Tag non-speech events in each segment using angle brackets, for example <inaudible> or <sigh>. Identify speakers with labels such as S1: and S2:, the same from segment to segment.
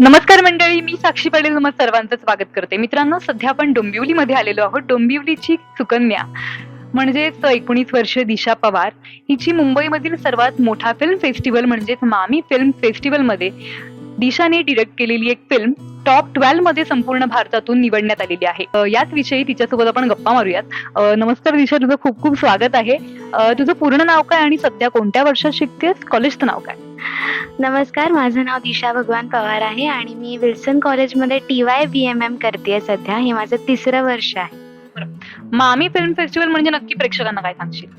S1: नमस्कार मंडळी मी साक्षी पाटील तुम्हाला सर्वांचं स्वागत करते. मित्रांनो सध्या आपण डोंबिवलीमध्ये आलेलो आहोत. डोंबिवलीची सुकन्या म्हणजेच एकोणीस वर्ष दिशा पवार. हिची मुंबईमधील सर्वात मोठा फिल्म फेस्टिवल म्हणजेच मामी फिल्म फेस्टिवलमध्ये दिशाने डिरेक्ट केलेली एक फिल्म टॉप ट्वेल्वमध्ये संपूर्ण भारतातून निवडण्यात आलेली आहे. याच विषयी तिच्यासोबत आपण गप्पा मारूयात. नमस्कार दिशा तुझं खूप खूप स्वागत आहे. तुझं पूर्ण नाव काय आणि सध्या कोणत्या वर्षात शिकतेस? कॉलेजचं नाव काय?
S2: नमस्कार माझं नाव दिशा भगवान पवार आहे आणि मी विल्सन कॉलेजमध्ये T Y B M M करते सध्या. हे माझं तिसरं वर्ष आहे.
S1: मामी फिल्म फेस्टिवल म्हणजे नक्की प्रेक्षकांना काय सांगशील?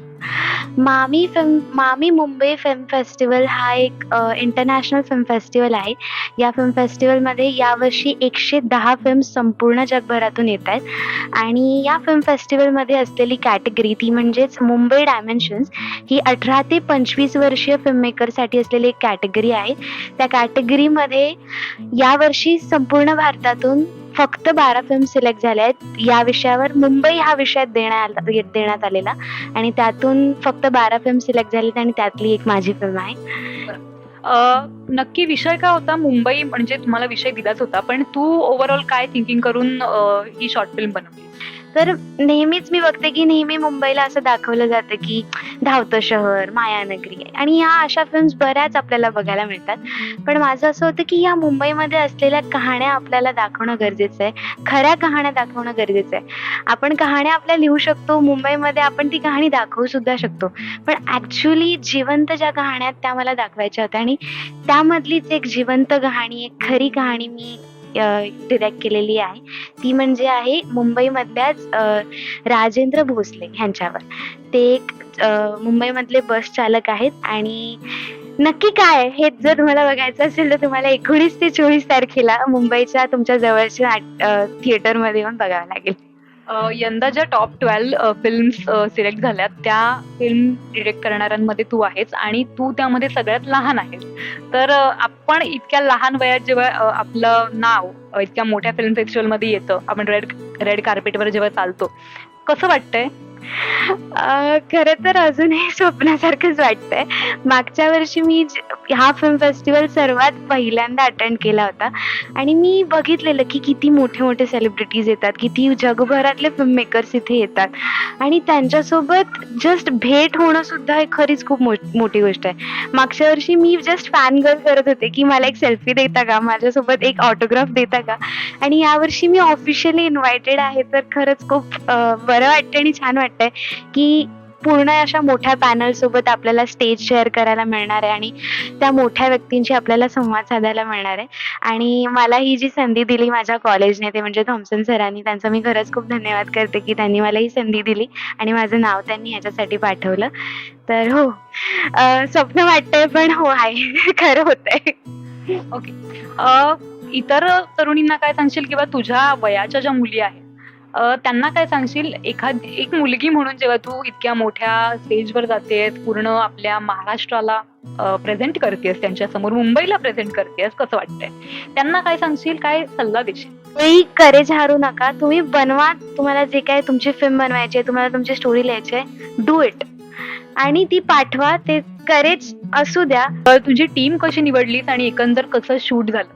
S2: मामी फिल्म मामी मुंबई फिल्म फेस्टिवल हा एक इंटरनॅशनल फिल्म फेस्टिवल आहे. या फिल्म फेस्टिवलमध्ये यावर्षी एकशे दहा फिल्म संपूर्ण जगभरातून येत आहेत. आणि या फिल्म फेस्टिवलमध्ये असलेली कॅटेगरी ती म्हणजेच मुंबई डायमेन्शन्स ही अठरा ते पंचवीस वर्षीय फिल्म मेकरसाठी असलेली एक कॅटेगरी आहे. त्या कॅटेगरीमध्ये यावर्षी संपूर्ण भारतातून फक्त बारा फिल्म सिलेक्ट झाल्या आहेत. या विषयावर मुंबई हा विषय देण्यात देण्यात आलेला. आणि त्यातून फक्त बारा फिल्म सिलेक्ट झालेत आणि त्यातली एक माझी फिल्म आहे.
S1: नक्की विषय काय होता? मुंबई म्हणजे तुम्हाला विषय दिलाच होता. पण तू ओव्हरऑल काय थिंकिंग करून ही शॉर्ट फिल्म बनवली?
S2: तर नेहमीच मी बघते की नेहमी मुंबईला असं दाखवलं जातं की धावतं शहर मायानगरी. आणि या अशा फिल्म्स बऱ्याच आपल्याला बघायला मिळतात. पण माझं असं होतं की या मुंबईमध्ये असलेल्या कहाण्या आपल्याला दाखवणं गरजेचं आहे. खऱ्या कहाण्या दाखवणं गरजेचं आहे. आपण कहाण्या आपल्या लिहू शकतो. मुंबईमध्ये आपण ती कहाणी दाखवू सुद्धा शकतो. पण ॲक्च्युली जिवंत ज्या कहाण्या त्या मला दाखवायच्या होत्या. आणि त्यामधलीच एक जिवंत कहाणी एक खरी कहाणी मी डिरेक्ट केलेली आहे. ती म्हणजे आहे मुंबईमधल्याच राजेंद्र भोसले ह्यांच्यावर. ते एक मुंबईमधले बस चालक आहेत आणि नक्की काय हे जर तुम्हाला बघायचं असेल तर तुम्हाला एकोणीस ते चोवीस तारखेला मुंबईच्या तुमच्या जवळच्या थिएटरमध्ये येऊन बघावं लागेल.
S1: यंदा ज्या टॉप ट्वेल्व फिल्म्स सिलेक्ट झाल्यात. त्या फिल्म डिरेक्ट करणाऱ्यांमध्ये तू आहेस आणि तू त्यामध्ये सगळ्यात लहान आहेस. तर आपण इतक्या लहान वयात जेव्हा आपलं नाव इतक्या मोठ्या फिल्म फेस्टिवलमध्ये येतं आपण रेड रेड कार्पेटवर जेव्हा चालतो कसं वाटतंय?
S2: खर तर अजूनही स्वप्नासारखंच वाटतंय. मागच्या वर्षी मी हा फिल्म फेस्टिवल सर्वात पहिल्यांदा अटेंड केला होता. आणि मी बघितलेलं की किती मोठे मोठे सेलिब्रिटीज येतात किती जगभरातले फिल्म मेकर्स इथे येतात. आणि त्यांच्यासोबत जस्ट भेट होणं सुद्धा एक खरीच खूप मो- मोठी गोष्ट आहे. मागच्या वर्षी मी जस्ट फॅन गर्ल करत होते की मला एक सेल्फी देता का? माझ्यासोबत एक ऑटोग्राफ देता का? आणि यावर्षी मी ऑफिशियली इन्व्हायटेड आहे तर खरंच खूप बरं वाटतं आणि छान वाटतंय की पूर्ण अशा मोठ्या पॅनल सोबत आपल्याला स्टेज शेअर करायला मिळणार आहे आणि त्या मोठ्या व्यक्तींशी आपल्याला संवाद साधायला मिळणार आहे. आणि मला ही जी संधी दिली माझ्या कॉलेजने ते म्हणजे थॉम्सन सरांनी त्यांचा मी खरंच खूप धन्यवाद करते की त्यांनी मला ही संधी दिली आणि माझं नाव त्यांनी ह्याच्यासाठी पाठवलं. तर हो स्वप्न वाटतंय पण हो आहे. <laughs> खरं होतंय.
S1: ओके इतर तरुणींना काय सांगशील किंवा तुझ्या वयाच्या ज्या मुली आहेत त्यांना काय सांगशील? एखाद एक मुलगी म्हणून जेव्हा तू इतक्या मोठ्या स्टेजवर जातेस पूर्ण आपल्या महाराष्ट्राला प्रेझेंट करतेस त्यांच्यासमोर मुंबईला प्रेझेंट करतेस कसं वाटतंय? त्यांना काय सांगशील? काय सल्ला देशील?
S2: तुम्ही करेज हारू नका. तुम्ही बनवा. तुम्हाला जे काय तुमची फिल्म बनवायची आहे तुम्हाला तुमची स्टोरी लिहायची डू इट आणि ती पाठवा. ते करेज असू द्या.
S1: तुझी टीम कशी निवडलीस आणि एकंदर कसं शूट झालं?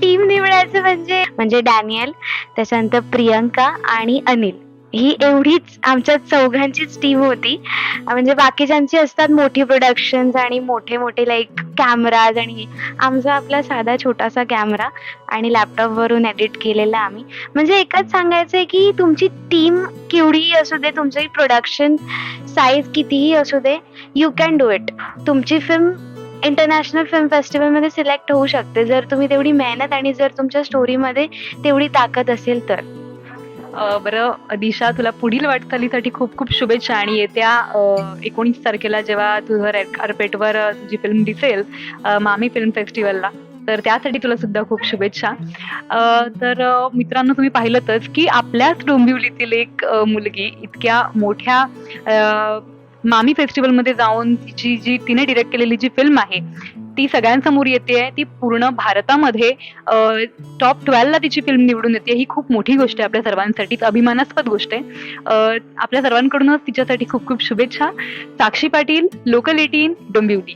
S2: टीम निवडायचं म्हणजे? म्हणजे डॅनियल त्याच्यानंतर प्रियंका आणि अनिल. ही एवढीच आमच्या चौघांचीच टीम होती. म्हणजे बाकीच्यांची असतात मोठी प्रोडक्शन्स आणि मोठे मोठे लाईक कॅमेराज आणि आमचा आपला साधा छोटासा कॅमेरा आणि लॅपटॉपवरून एडिट केलेला आम्ही. म्हणजे एकच सांगायचं आहे की तुमची टीम केवढीही असू दे तुमचं प्रोडक्शन साईज कितीही असू दे यू कॅन डू इट तुमची फिल्म इंटरनॅशनल फिल्म फेस्टिवलमध्ये सिलेक्ट होऊ शकते. जर तुम्ही तेवढी मेहनत आणि जर तुमच्या स्टोरीमध्ये तेवढी ताकद असेल तर.
S1: बरं दिशा तुला पुढील वाटचालीसाठी खूप खूप शुभेच्छा आणि येत्या एकोणीस तारखेला जेव्हा तुझं रेड कार्पेटवर तुझी फिल्म दिसेल मामी फिल्म फेस्टिवलला तर त्यासाठी तुला सुद्धा खूप शुभेच्छा. तर मित्रांनो तुम्ही पाहिलंतच की आपल्याच डोंबिवलीतील एक मुलगी इतक्या मोठ्या मामी फेस्टिवलमध्ये जाऊन तिची जी तिने डिरेक्ट केलेली जी फिल्म आहे ती सगळ्यांसमोर येते ती पूर्ण भारतामध्ये टॉप ट्वेल्वला तिची फिल्म निवडून येते. ही खूप मोठी गोष्ट आहे आपल्या सर्वांसाठीच अभिमानास्पद गोष्ट आहे. आपल्या सर्वांकडूनच तिच्यासाठी खूप खूप शुभेच्छा. Sakshi Patil local eighteen Dombivli.